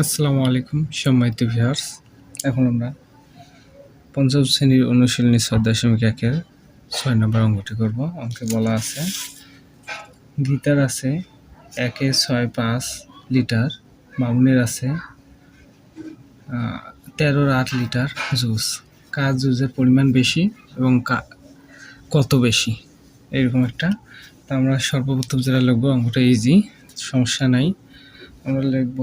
আসসালামু আলাইকুম, সম্মানিত ভিউয়ার্স। এখন আমরা পঞ্চম শ্রেণির অনুশীলনী ছয় দশমিক একের ছয় নম্বর অঙ্কটি করব। অঙ্কে বলা আছে গীতার আছে একে ছয় পাঁচ লিটার মামুনের আছে তেরোর আট লিটার জুস। কার জুসের পরিমাণ বেশি এবং কত বেশি? এরকম একটা। তা আমরা সর্বপ্রথম যেটা লিখব, অঙ্কটা ইজি সমস্যা নাই। আমরা লিখব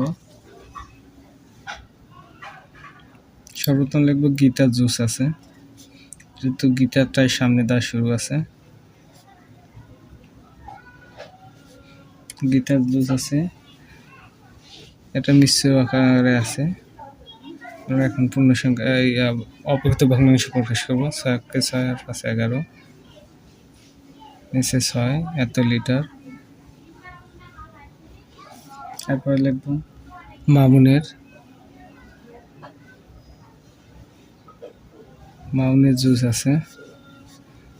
সর্বপ্রথম লিখব গীতার জুস আছে। যেহেতু গীতারটাই সামনে দেওয়া শুরু আছে। গীতার জুস আছে। এটা নিশ্চয় আকারে আছে। এখন পূর্ণ সংখ্যা অপরিত ভগ্নাংশ প্রকাশ করব। ছয়কে ছয়, আর পাঁচ এগারো। নিচে ছয়, এত লিটার। তারপরে লিখব মামুনের মাউনের জুস আছে।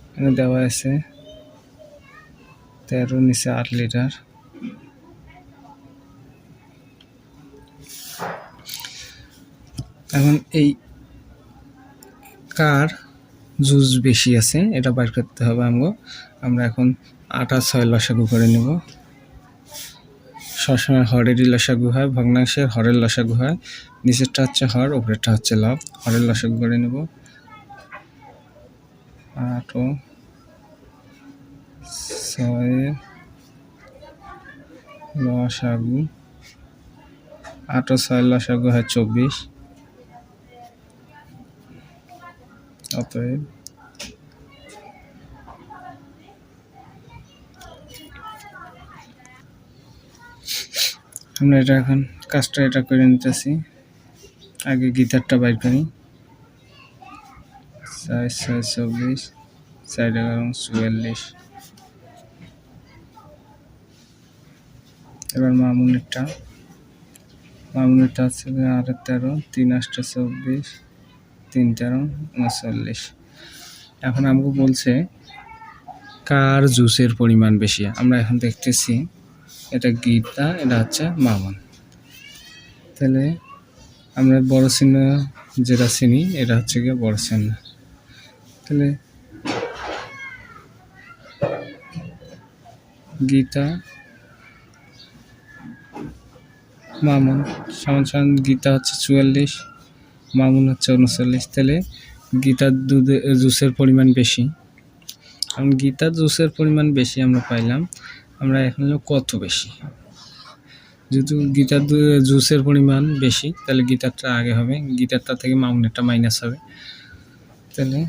এখানে দেওয়া আছে। তেরো নিচে আট লিটার। এখন এই কার জুস বেশি আছে, এটা বাইর করতে হবে আমগো আমরা এখন আটা, ছয় লসাগু করে নেব। সবসময় হরেরই লসাগু হয়, ভগ্নাংশের হরের লসাগু হয়। নিচেরটা হচ্ছে হর, উপরেরটা হচ্ছে লাভ। হরের লসাগু করে নেব। আট ও ছয় লসাগু আট ও ছয় লসাগু হয় চব্বিশ। অতএব আমরা এটা এখন কাজটা এটা করে নিতেছি। আগে গিটারটা বাইর করি। চার, ছয়, চব্বিশ, চার, এগারো, চুয়াল্লিশ। এবার মামুনেরটা। মামুনেরটা হচ্ছে আট তেরো, তিন আটটা চব্বিশ, তিন তেরো, উনচল্লিশ। এখন আমাকে বলছে, কার জুসের পরিমাণ বেশি? আমরা এখন দেখতেছি, এটা গীতা, এটা হচ্ছে মামুন। তাহলে আমরা বড় চিহ্ন যেটা চিনি, এটা হচ্ছে গিয়ে বড় চিহ্ন। তাহলে গীতা, মামুন, সমান সমান গীতা হচ্ছে চুয়াল্লিশ, মামুন হচ্ছে উনচল্লিশ। তাহলে গীতার দুধে জুসের পরিমাণ বেশি। কারণ গীতার জুসের পরিমাণ বেশি আমরা পাইলাম, আমরা এখন কত বেশি? যেহেতু গীতার জুসের পরিমাণ বেশি, তাহলে গীতারটা আগে হবে গীতারটা থেকে মামুনেরটা মাইনাস হবে। তাহলে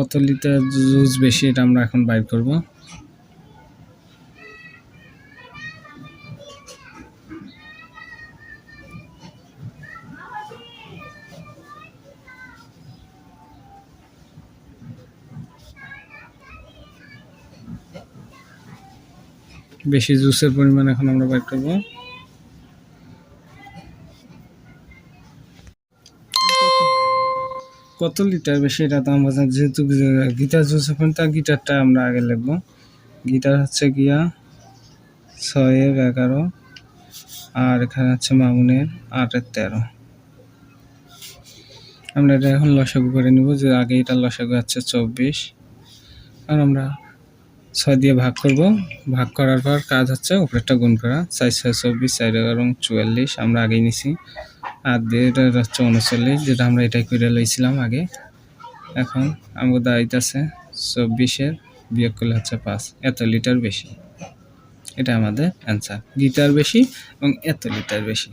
কত লিটার জুস বেশি এটা আমরা এখন বাইর করব। বেশি জুসের পরিমাণ এখন আমরা বাইর করব। কত লিটার বেশি এটা তো আমরা যেহেতু গিটার জুস এখন তার গিটারটা আমরা আগে লিখব গিটার হচ্ছে গিয়া ছয়ের এগারো, আর এখানে হচ্ছে মামুনের আটের তেরো। আমরা এটা এখন লসাগু করে নিব, যে আগে এটা লসাগু হচ্ছে চব্বিশ। আর আমরা ছয় দিয়ে ভাগ করব। ভাগ করার পর কাজ হচ্ছে উপরেরটা গুণ করা চার ছয় চব্বিশ চার এগারো চুয়াল্লিশ। আমরা আগেই নিছি। আর এটা হচ্ছে উনচল্লিশ, যেটা আমরা এটাই করে লইছিলাম আগে। এখন দায়িত্ব আছে চব্বিশের, বিয়োগ করলে হচ্ছে পাঁচ। এত লিটার বেশি। এটা আমাদের অ্যান্সার গিটার বেশি এবং এত লিটার বেশি।